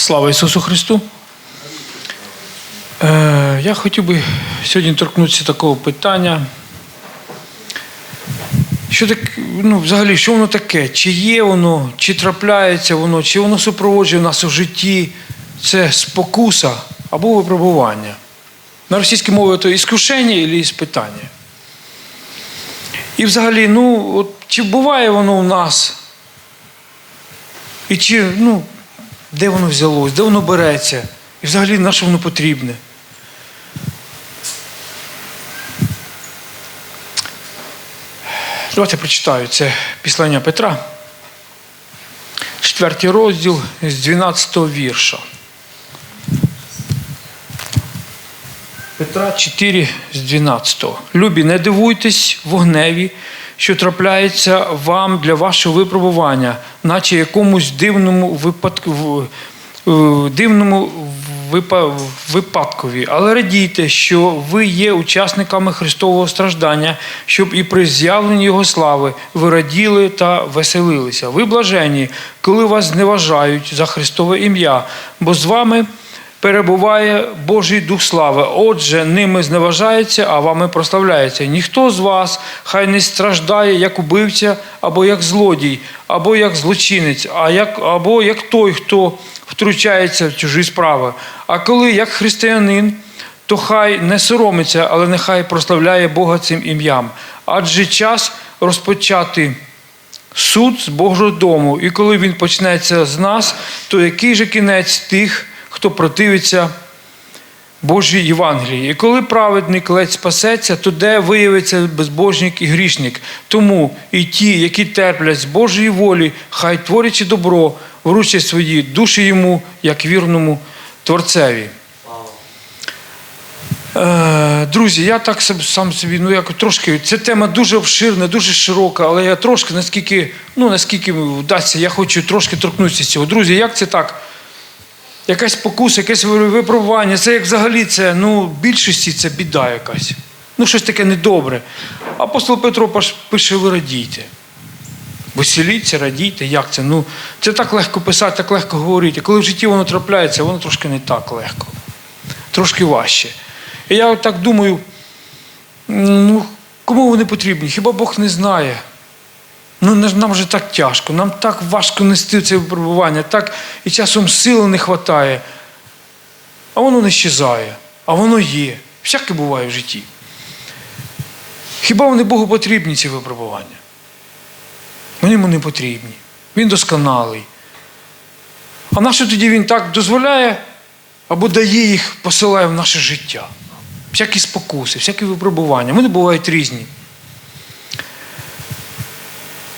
Слава Ісусу Христу! Е, я хотів би сьогодні торкнутися такого питання. Що так, ну, взагалі, що воно таке? Чи є воно, чи трапляється воно, чи воно супроводжує нас у житті? Це спокуса або випробування. На російській мові це іскушення або іспитання. І взагалі, ну, от, чи буває воно у нас? І чи, ну, де воно взялось, де воно береться? І взагалі на що воно потрібне? Давайте прочитаю це післання Петра, четвертий розділ з 12 вірша. Петра 4 з 12. Любі, не дивуйтесь вогневі, що трапляється вам для вашого випробування, наче якомусь дивному випадку. е, Дивному випадкові, але радійте, що ви є учасниками Христового страждання, щоб і при з'явленні Його слави ви раділи та веселилися. Ви блажені, коли вас зневажають за Христове ім'я, бо з вами перебуває Божий Дух слави. Отже, ними зневажається, а вами прославляється. Ніхто з вас хай не страждає як убивця, або як злодій, або як злочинець, а як, або як той, хто втручається в чужі справи. А коли як християнин, то хай не соромиться, але нехай прославляє Бога цим ім'ям. Адже час розпочати суд з Божого дому, і коли він почнеться з нас, то який же кінець тих, хто противиться Божій Євангелії? І коли праведник ледь спасеться, то де виявиться безбожник і грішник? Тому і ті, які терплять з Божої волі, хай творячи добро, вручать свої душі йому, як вірному Творцеві. Е, Друзі, я так сам- собі, ну як трошки, ця тема дуже обширна, дуже широка, але я трошки, наскільки, ну наскільки вдасться, я хочу трошки торкнутися цього. Друзі, як це так? Якась покуса, якесь випробування, це як взагалі це, ну, в більшості це біда якась. Ну, щось таке недобре. Апостол Петро пише, ви радійте. Веселіться, радійте, як це? Ну, це так легко писати, так легко говорити. Коли в житті воно трапляється, воно трошки не так легко. Трошки важче. І я так думаю, ну, кому вони потрібні? Хіба Бог не знає? Ну, нам же так тяжко, нам так важко нести це випробування, так і часом сили не вистачає. А воно не щезає, а воно є. Всяке буває в житті. Хіба вони Богу потрібні, ці випробування? Вони йому не потрібні. Він досконалий. А нащо тоді він так дозволяє або дає їх, посилає в наше життя? Всякі спокуси, всякі випробування. Вони бувають різні.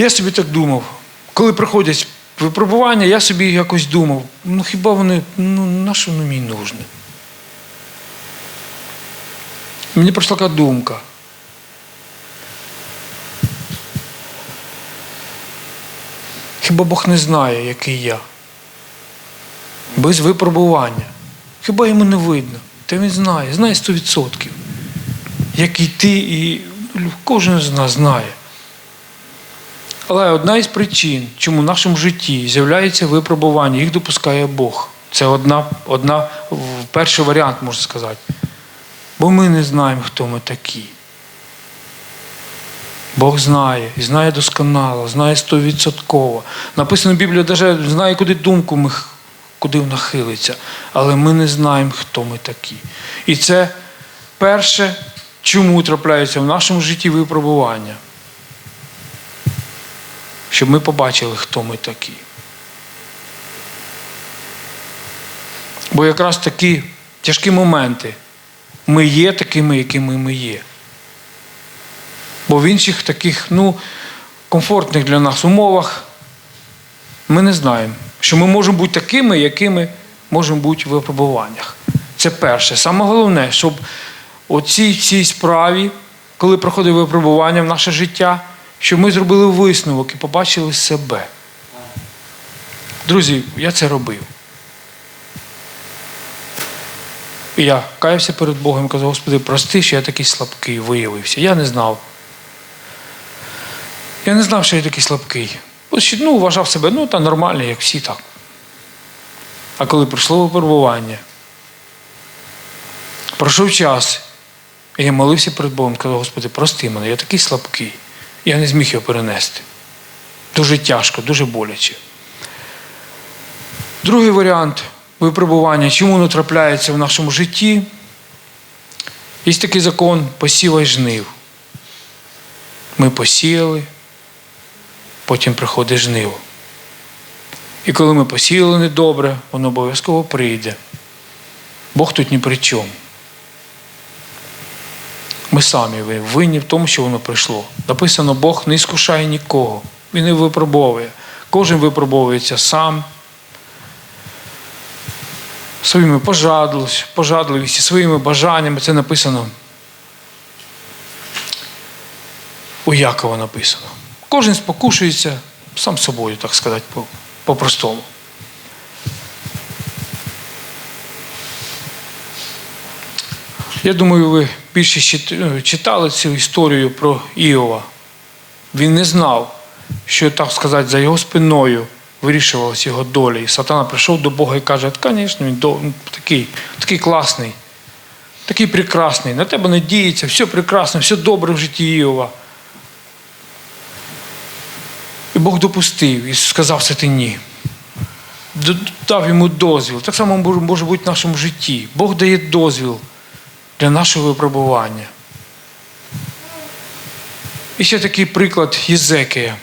Я собі так думав, коли приходять випробування, я собі якось думав, ну хіба вони, ну на що воно мені нужне? Мені прийшла така думка. Хіба Бог не знає, який я? Без випробування. Хіба йому не видно? Та він знає, знає 100%. Який ти і кожен з нас знає. Але одна із причин, чому в нашому житті з'являється випробування, їх допускає Бог. Це одна, одна перший варіант, можна сказати. Бо ми не знаємо, хто ми такі. Бог знає, і знає досконало, знає стовідсотково. Написано в Біблії, навіть знає, куди думку ми, куди вона хилиться. Але ми не знаємо, хто ми такі. І це перше, чому трапляються в нашому житті випробування щоб ми побачили, хто ми такі. Бо якраз такі тяжкі моменти ми є такими, якими ми є. Бо в інших таких, ну, комфортних для нас умовах ми не знаємо, що ми можемо бути такими, якими можемо бути в випробуваннях. Це перше. Саме головне, щоб у цій цій справі, коли проходить випробування в наше життя, щоб ми зробили висновок і побачили себе. Друзі, я це робив. І я каявся перед Богом і казав, Господи, прости, що я такий слабкий виявився. Я не знав. Я не знав, що я такий слабкий. Ну, вважав себе, ну, та нормально, як всі так. А коли прийшло випробування, пройшов час, і я молився перед Богом, казав, Господи, прости мене, я такий слабкий, я не зміг його перенести. Дуже тяжко, дуже боляче. Другий варіант випробування, чому воно трапляється в нашому житті. Є такий закон посіва й жнив. Ми посіяли, потім приходить жниво. І коли ми посіяли недобре, воно обов'язково прийде. Бог тут ні при чому. Ми самі винні в тому, що воно прийшло. Написано, Бог не іскушає нікого. Він не випробовує. Кожен випробовується сам. Своїми пожадливістю, своїми бажаннями. Це написано. У Якова написано. Кожен спокушується сам собою, так сказати, по- по-простому. Я думаю, ви більше е, читали цю історію про Іова. Він не знав, що, так сказати, за його спиною вирішувалась його доля. І сатана прийшов до Бога і каже, звісно, він ну, такий, такий класний, такий прекрасний, на тебе надіється, все прекрасно, все добре в житті Іова. І Бог допустив і сказав це ти ні. Дав йому дозвіл. Так само може бути в нашому житті. Бог дає дозвіл для нашого випробування. І ще такий приклад Єзекія.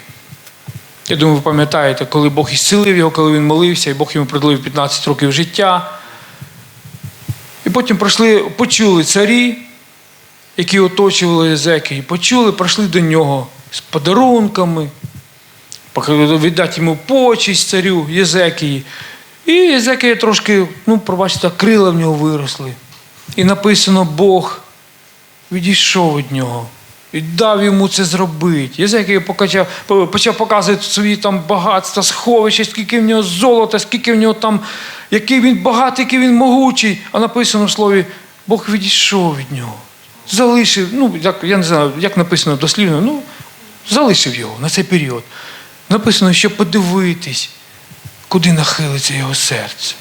Я думаю, ви пам'ятаєте, коли Бог ісцілив його, коли він молився, і Бог йому продовив 15 років життя. І потім пройшли, почули царі, які оточували Єзекія, і почули, прийшли до нього з подарунками, віддати йому почесть царю Єзекії. І Єзекія трошки, ну, пробачте, крила в нього виросли. І написано, Бог відійшов від нього і дав йому це зробити. Єзекія покачав, почав показувати свої там багатства, сховища, скільки в нього золота, скільки в нього там, який він багатий, який він могучий. А написано в слові, Бог відійшов від нього. Залишив, ну, як, я не знаю, як написано дослівно, ну, залишив його на цей період. Написано, щоб подивитись, куди нахилиться його серце.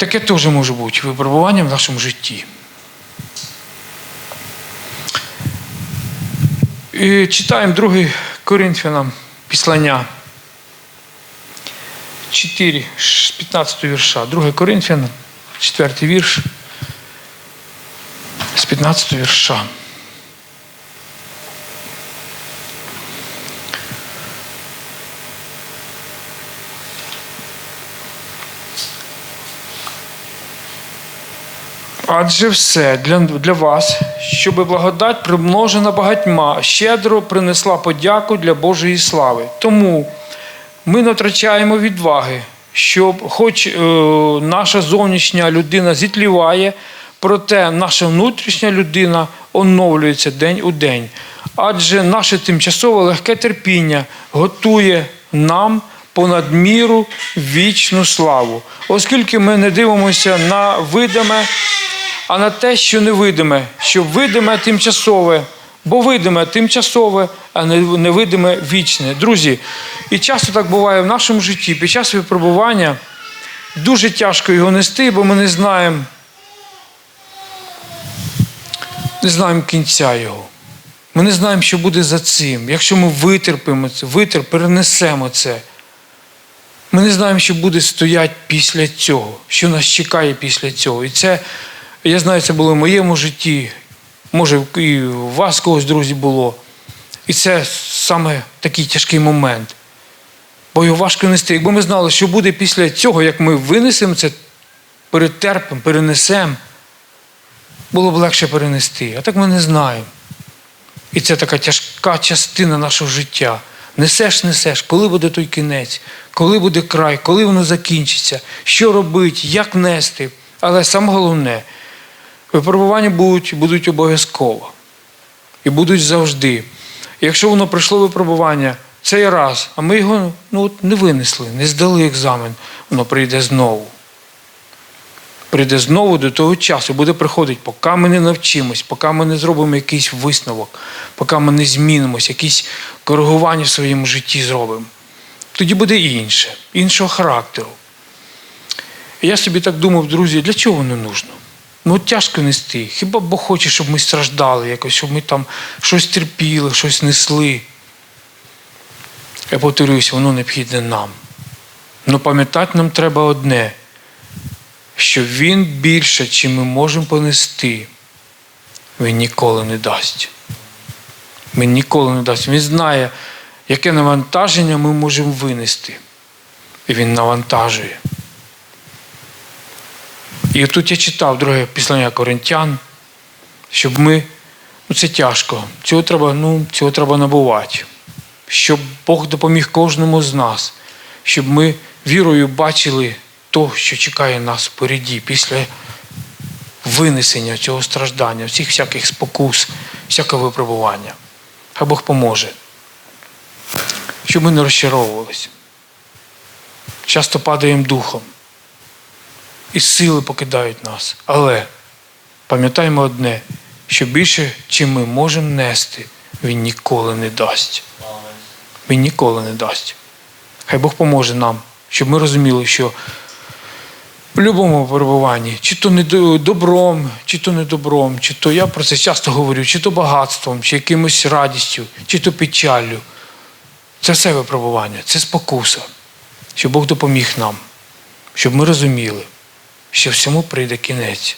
Таке теж може бути випробування в нашому житті. І читаємо 2 Коринфянам післання 4, з 15 вірша. 2 Коринфянам, 4 вірш, з 15 вірша. Адже все для, для вас, щоб благодать примножена багатьма, щедро принесла подяку для Божої слави. Тому ми не втрачаємо відваги, щоб, хоч е, наша зовнішня людина зітліває, проте наша внутрішня людина оновлюється день у день. Адже наше тимчасове легке терпіння готує нам понад міру вічну славу, оскільки ми не дивимося на видиме а на те, що невидиме, що видиме тимчасове, бо видиме тимчасове, а невидиме вічне. Друзі, і часто так буває в нашому житті. Під час випробування дуже тяжко його нести, бо ми не знаємо, не знаємо кінця його. Ми не знаємо, що буде за цим. Якщо ми витерпимо це, витер, перенесемо це. Ми не знаємо, що буде стояти після цього, що нас чекає після цього. І це, я знаю, це було в моєму житті, може, і у вас когось, друзі, було. І це саме такий тяжкий момент. Бо його важко нести. Якби ми знали, що буде після цього, як ми винесемо це, перетерпимо, перенесемо, було б легше перенести. А так ми не знаємо. І це така тяжка частина нашого життя. Несеш, несеш, коли буде той кінець, коли буде край, коли воно закінчиться, що робити, як нести. Але саме головне, випробування будуть, будуть обов'язково. І будуть завжди. Якщо воно пройшло випробування цей раз, а ми його ну, от не винесли, не здали екзамен, воно прийде знову. Прийде знову до того часу, буде приходити, поки ми не навчимось, поки ми не зробимо якийсь висновок, поки ми не змінимось, якісь коригування в своєму житті зробимо. тоді буде інше, іншого характеру. Я собі так думав, друзі, для чого воно нужно? Ну тяжко нести. Хіба Бог хоче, щоб ми страждали якось, щоб ми там щось терпіли, щось несли. Я повторююся, воно необхідне нам. Ну пам'ятати нам треба одне, що Він більше, чим ми можемо понести, Він ніколи не дасть. Він ніколи не дасть. Він знає, яке навантаження ми можемо винести. І він навантажує. І тут я читав друге післання Коринтян, щоб ми, ну це тяжко, цього треба, ну, цього треба набувати, щоб Бог допоміг кожному з нас, щоб ми вірою бачили то, що чекає нас впереді, після винесення цього страждання, всіх всяких спокус, всякого випробування. Хай Бог поможе, щоб ми не розчаровувалися. Часто падаємо духом і сили покидають нас. Але пам'ятаємо одне, що більше, чим ми можемо нести, Він ніколи не дасть. Він ніколи не дасть. Хай Бог поможе нам, щоб ми розуміли, що в будь-якому перебуванні, чи то не добром, чи то не добром, чи то я про це часто говорю, чи то багатством, чи якимось радістю, чи то печаллю. Це все випробування, це спокуса, щоб Бог допоміг нам, щоб ми розуміли, що всьому прийде кінець.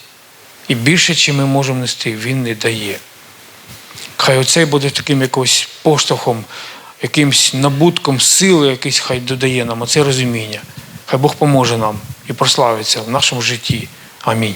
І більше, чим ми можемо нести, Він не дає. Хай оцей буде таким якось поштовхом, якимсь набутком сили, якийсь хай додає нам оце розуміння. Хай Бог поможе нам і прославиться в нашому житті. Амінь.